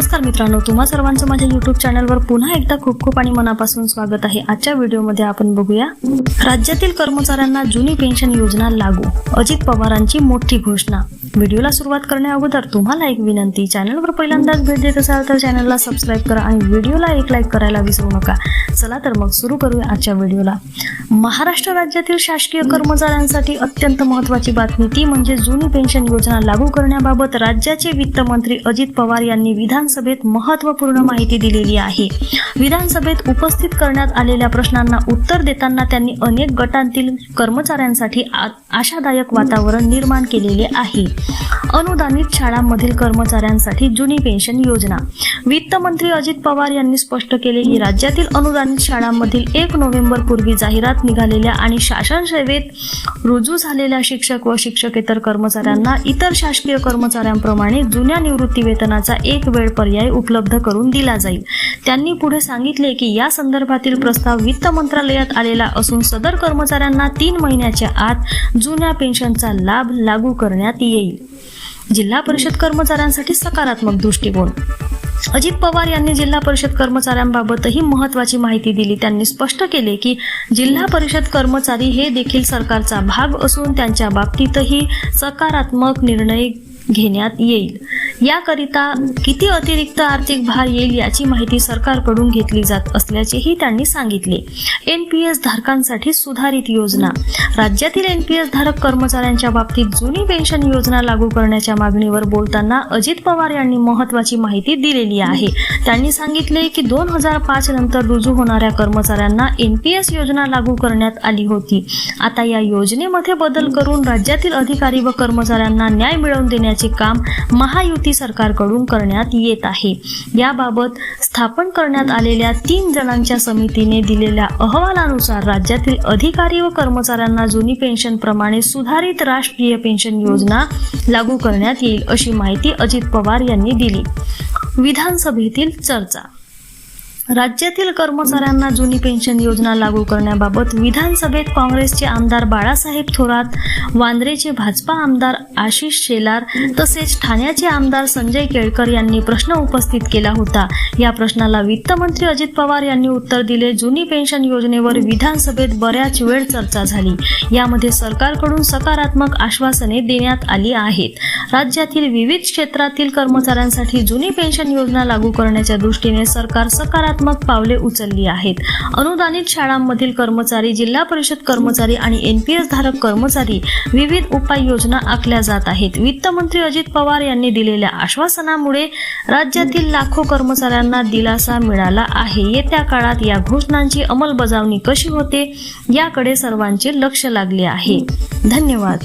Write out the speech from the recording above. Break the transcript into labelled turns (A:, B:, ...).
A: नमस्कार मित्रांनो तुम्हा सर्वांचं माझ्या युट्यूब चॅनलवर पुन्हा एकदा खूप खूप आणि मनापासून स्वागत आहे. आजच्या व्हिडिओमध्ये आपण बघूया राज्यातील कर्मचाऱ्यांना जुनी पेन्शन योजना लागू अजित पवारांची मोठी घोषणा. व्हिडिओला सुरुवात करण्याअगोदर तुम्हाला एक विनंती चॅनलवर पहिल्यांदाच भेट देत असाल तर चॅनलला सबस्क्राईब करा आणि व्हिडिओला एक लाईक करायला विसरू नका. चला तर मग सुरू करूया आजच्या व्हिडिओला. महाराष्ट्र राज्यातील शासकीय कर्मचाऱ्यांसाठी अत्यंत महत्त्वाची बातमी ती म्हणजे जुनी पेन्शन योजना लागू करण्याबाबत राज्याचे वित्तमंत्री अजित पवार यांनी विधानसभेत महत्त्वपूर्ण माहिती दिलेली आहे. विधानसभेत उपस्थित करण्यात आलेल्या प्रश्नांना उत्तर देताना त्यांनी अनेक गटांतील कर्मचाऱ्यांसाठी आ- आशादायक वातावरण निर्माण केलेले आहे. अनुदानित शाळांमधील कर्मचाऱ्यांसाठी जुनी पेन्शन योजना. वित्तमंत्री अजित पवार यांनी स्पष्ट केले की राज्यातील अनुदानित शाळांमधील एक नोव्हेंबर पूर्वी जाहिरात निघालेल्या आणि शासन सेवेत रुजू झालेल्या शिक्षक व शिक्षकेतर कर्मचाऱ्यांना इतर शासकीय कर्मचाऱ्यांप्रमाणे जुन्या निवृत्ती वेतनाचा एक वेळ पर्याय उपलब्ध करून दिला जाईल. त्यांनी पुढे सांगितले की या संदर्भातील प्रस्ताव वित्त मंत्रालयात आलेला असून सदर कर्मचाऱ्यांना तीन महिन्याच्या आत जुन्या पेन्शनचा लाभ लागू करण्यात येईल. जिल्हा परिषद कर्मचाऱ्यांसाठी सकारात्मक दृष्टिकोन. अजित पवार यांनी जिल्हा परिषद कर्मचाऱ्यांबाबतही महत्वाची माहिती दिली. त्यांनी स्पष्ट केले की जिल्हा परिषद कर्मचारी हे देखील सरकारचा भाग असून त्यांच्या बाबतीतही सकारात्मक निर्णय घेण्यात येईल. याकरिता किती अतिरिक्त आर्थिक भार येईल याची माहिती सरकारकडून घेतली जात असल्याचेही त्यांनी सांगितले. एनपीएस धारकांसाठी सुधारित योजना. राज्यातील एनपीएस धारक कर्मचाऱ्यांच्या बाबतीत जुनी पेन्शन योजना लागू करण्याच्या मागणीवर बोलताना अजित पवार यांनी महत्वाची माहिती दिलेली आहे. त्यांनी सांगितले की दोन हजार पाच नंतर रुजू होणाऱ्या कर्मचाऱ्यांना एनपीएस योजना लागू करण्यात आली होती. आता या योजनेमध्ये बदल करून राज्यातील अधिकारी व कर्मचाऱ्यांना न्याय मिळवून देण्याचे काम महायुती सरकारकडून करण्यात येत आहे. याबाबत स्थापन करण्यात आलेल्या तीन जणांच्या समितीने दिलेल्या अहवालानुसार राज्यातील अधिकारी व कर्मचाऱ्यांना जुनी पेन्शन प्रमाणे सुधारित राष्ट्रीय पेन्शन योजना लागू करण्यात येईल अशी माहिती अजित पवार यांनी दिली. विधानसभेतील चर्चा राज्यातील कर्मचाऱ्यांना जुनी पेन्शन योजना लागू करण्याबाबत विधानसभेत काँग्रेसचे आमदार बाळासाहेब थोरात वांद्रेचे भाजपा आमदार आशिष शेलार तसेच ठाण्याचे आमदार संजय केळकर यांनी प्रश्न उपस्थित केला होता. या प्रश्नाला वित्तमंत्री अजित पवार यांनी उत्तर दिले. जुनी पेन्शन योजनेवर विधानसभेत बऱ्याच वेळ चर्चा झाली. यामध्ये सरकारकडून सकारात्मक आश्वासने देण्यात आली आहेत. राज्यातील विविध क्षेत्रातील कर्मचाऱ्यांसाठी जुनी पेन्शन योजना लागू करण्याच्या दृष्टीने सरकार सकारात्मक पावले उचलली आहेत. अनुदानित शाळांमधील कर्मचारी जिल्हा परिषद कर्मचारी आणि एन पी एस धारक कर्मचारी विविध उपाययोजना आखल्या जात आहेत. वित्तमंत्री अजित पवार यांनी दिलेल्या आश्वासनामुळे राज्यातील लाखो कर्मचाऱ्यांना दिलासा मिळाला आहे. येत्या काळात या घोषणांची अंमलबजावणी कशी होते याकडे सर्वांचे लक्ष लागले आहे. धन्यवाद.